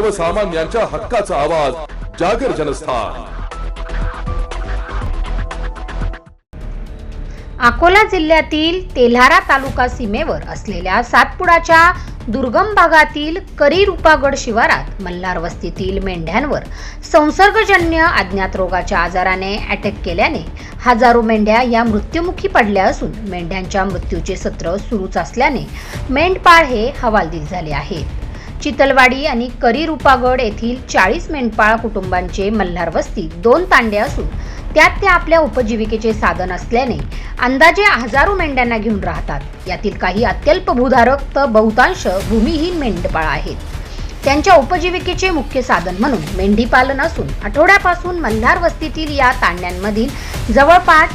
सर्वसामान्यांच्या हक्काचा आवाज जागर जनस्थान. अकोला जिल्ह्यातील तेल्हारा तालुका सीमेवर असलेल्या सातपुडाच्या दुर्गम भागातील करीरुपागड शिवारात मल्हार वस्तीतील मेंढ्यांवर संसर्गजन्य अज्ञात रोगाच्या आजाराने अटॅक केल्याने हजारो मेंढ्या या मृत्युमुखी पडल्या असून मेंढ्यांच्या मृत्यूचे सत्र सुरूच असल्याने मेंढपाळ हे हवालदिल झाले आहेत. चितलवाडी आणि करीरुपागड येथील चाळीस मेंढपाळ कुटुंबांचे मल्हार वस्ती दोन तांडे असून त्यात ते आपल्या उपजीविकेचे साधन असल्याने अंदाजे हजारो मेंढ्यांना घेऊन राहतात. यातील काही अत्यल्प भूधारक तर बहुतांश भूमिहीन मेंढपाळ आहेत. त्यांच्या उपजीविकेचे मुख्य साधन म्हणून मेंढी पालन असून आठवड्यापासून मल्हार वस्तीतील या तांड्यांमधील जवळपास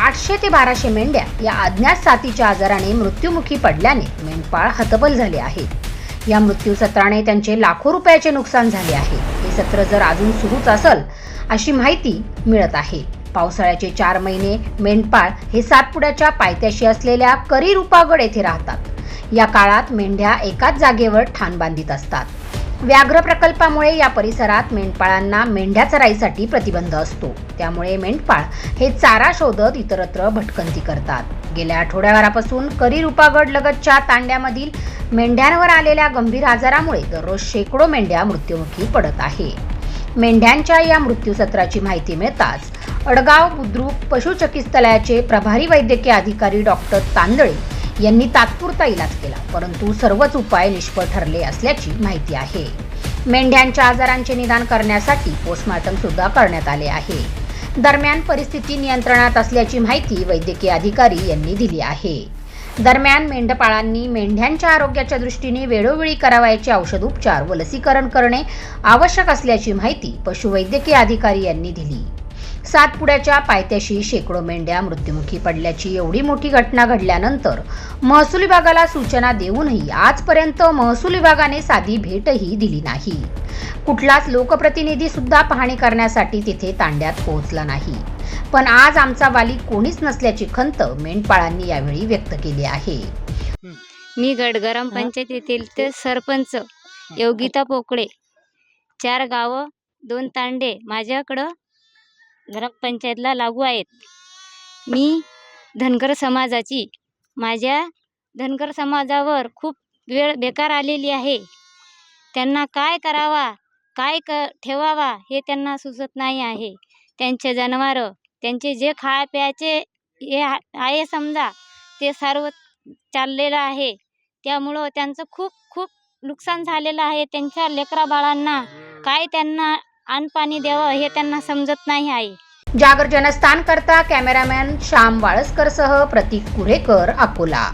आठशे ते बाराशे मेंढ्या या अज्ञात साथीच्या आजाराने मृत्युमुखी पडल्याने मेंढपाळ हतबल झाले आहेत. या मृत्यू सत्राने त्यांचे लाखो रुपयाचे नुकसान झाले आहे. हे सत्र जर अजून सुरूच असल अशी माहिती मिळत आहे. पावसाळ्याचे चार महिने मेंढपाळ हे सातपुड्याच्या पायथ्याशी असलेल्या करीरुपागड येथे राहतात. या काळात मेंढ्या एकाच जागेवर ठाण बांधित असतात. व्याघ्र प्रकल्पामुळे या परिसरात मेंढपाळांना मेंढ्या चराईसाठी प्रतिबंध असतो. त्यामुळे मेंढपाळ हे चारा शोधत इतरत्र भटकंती करतात. गेल्या आठवड्याभरापासून करीरुपागड लगतच्या तांड्यामधील मेंढ्यांवर आलेल्या गंभीर आजारामुळे दररोज शेकडो मेंढ्या मृत्युमुखी पडत आहे. मेंढ्यांच्या या मृत्यूसत्राची माहिती मिळताच अडगाव बुद्रुक पशुचिकित्सालयाचे प्रभारी वैद्यकीय अधिकारी डॉक्टर तांदळे यांनी तात्पुरता इलाज केला परंतु सर्वच उपाय निष्फळ ठरले असल्याची माहिती आहे. मेंढ्यांच्या आजारांचे निदान करण्यासाठी पोस्टमॉर्टम सुद्धा करण्यात आले आहे. दरम्यान परिस्थिती नियंत्रणात असल्याची माहिती वैद्यकीय अधिकारी यांनी दिली आहे. दरम्यान मेंढपाळांनी मेंढ्यांच्या आरोग्याच्या दृष्टीने वेळोवेळी करावयाचे औषधोपचार व लसीकरण करणे आवश्यक असल्याची माहिती पशुवैद्यकीय अधिकारी यांनी दिली. सातपुड्याच्या पायथ्याशी शेकडो मेंढ्या मृत्युमुखी पडल्याची एवढी मोठी घटना घडल्यानंतर महसूल विभागाला सूचना देऊनही आजपर्यंत महसूल विभागाने साधी भेटही दिली नाही. कुठलाच लोकप्रतिनिधी सुद्धा पाहणी करण्यासाठी तिथे तांड्यात पोहोचला नाही. पण आज आमचा वाली कोणीच नसल्याची खंत मेंढपाळांनी यावेळी व्यक्त केली आहे. मी गडगरम पंचायतीतील ते सरपंच योगिता पोकळे. चार गावं दोन तांडे माझ्याकडं ग्रामपंचायतला लागू आहेत. मी धनगर समाजाची माझ्या धनगर समाजावर खूप वेळ बेकार आलेली आहे. त्यांना काय करावा काय क ठेवावा हे त्यांना सुचत नाही आहे. त्यांचे जनावरं त्यांचे जे खाय प्यायचे हे आहे समजा ते सर्व चाललेलं आहे. त्यामुळं त्यांचं खूप खूप नुकसान झालेलं आहे. त्यांच्या लेकरा बाळांना काय त्यांना अन्नपाणी द्यावं हे त्यांना समजत नाही आहे जागर जनस्थान करता कॅमेरामॅन श्याम वाळसकर सह प्रतीक कुरेकर अकोला.